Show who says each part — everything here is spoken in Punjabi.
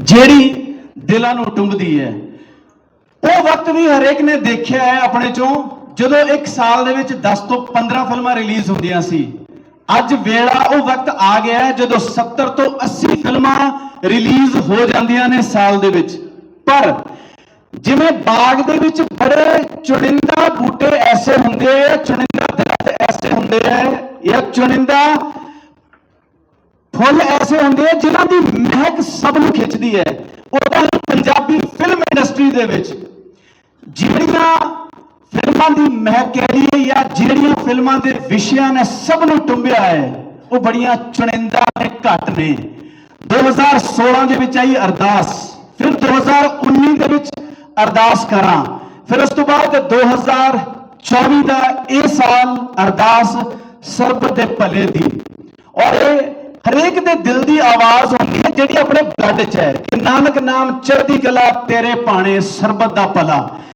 Speaker 1: ਜਿਹੜੀ ਦਿਲਾਂ ਨੂੰ ਟੁੰਬਦੀ ਹੈ। ਉਹ ਵਕਤ ਵੀ ਹਰੇਕ ਨੇ ਦੇਖਿਆ ਹੈ ਆਪਣੇ ਚੋਂ। ਜਦੋਂ ਇੱਕ ਸਾਲ ਦੇ ਵਿੱਚ 10 ਤੋਂ 15 ਫਿਲਮਾਂ ਰਿਲੀਜ਼ ਹੁੰਦੀਆਂ ਸੀ, ਅੱਜ ਵੇਲਾ ਉਹ ਵਕਤ ਆ ਗਿਆ ਹੈ ਜਦੋਂ 70 ਤੋਂ 80 ਫਿਲਮਾਂ ਰਿਲੀਜ਼ ਹੋ ਜਾਂਦੀਆਂ ਨੇ ਸਾਲ ਦੇ ਵਿੱਚ। ਪਰ ਜਿਵੇਂ ਬਾਗ ਦੇ ਵਿੱਚ ਬੜੇ ਚੁਣਿੰਦਾ ਬੂਟੇ ਐਸੇ ਹੁੰਦੇ ਆ, ਚੁਣਿੰਦਾ ਦਰਖਤ ਐਸੇ ਹੁੰਦੇ ਆ, ਜਾਂ ਚੁਣਿੰਦਾ ਫੁੱਲ ਐਸੇ ਹੁੰਦੇ ਆ ਜਿਨ੍ਹਾਂ ਦੀ ਮਹਿਕ ਸਭ ਨੂੰ ਖਿੱਚਦੀ ਹੈ। ਉਦਾਂ ਹੀ ਪੰਜਾਬੀ ਫਿਲਮ ਇੰਡਸਟਰੀ ਦੇ ਵਿੱਚ। ਜਿਹੜੀਆਂ ਫਿਲਮਾਂ ਦੀ ਮਹਿਕ ਕਿਹੜੀ ਹੈ ਜਾਂ ਜਿਹੜੀਆਂ ਫਿਲਮਾਂ ਦੇ ਵਿਸ਼ਿਆਂ ਨੇ ਸਭ ਨੂੰ ਟੁੰਬਿਆ ਹੈ, ਉਹ ਬੜੀਆਂ ਚੁਣਿੰਦਾ ਤੇ ਘੱਟ ਨੇ। 2016 ਦੇ ਵਿੱਚ ਆਈ ਅਰਦਾਸ। ਫਿਰ 2019 ਦੇ ਵਿੱਚ ਅਰਦਾਸ ਕਰਾਂ। ਫਿਰ ਉਸ ਤੋਂ ਬਾਅਦ 2024 ਦਾ ਇਹ ਸਾਲ ਅਰਦਾਸ ਸਰਬ ਦੇ ਭਲੇ ਦੀ। ਔਰ ਇਹ ਹਰੇਕ ਦੇ ਦਿਲ ਦੀ ਆਵਾਜ਼ ਹੁੰਦੀ ਹੈ ਜਿਹੜੀ ਆਪਣੇ ਬਲੱਡ 'ਚ ਹੈ। ਕਿ ਨਾਨਕ ਨਾਮ ਚੜ੍ਹਦੀ ਕਲਾ, ਤੇਰੇ ਭਾਣੇ ਸਰਬਤ ਦਾ ਭਲਾ।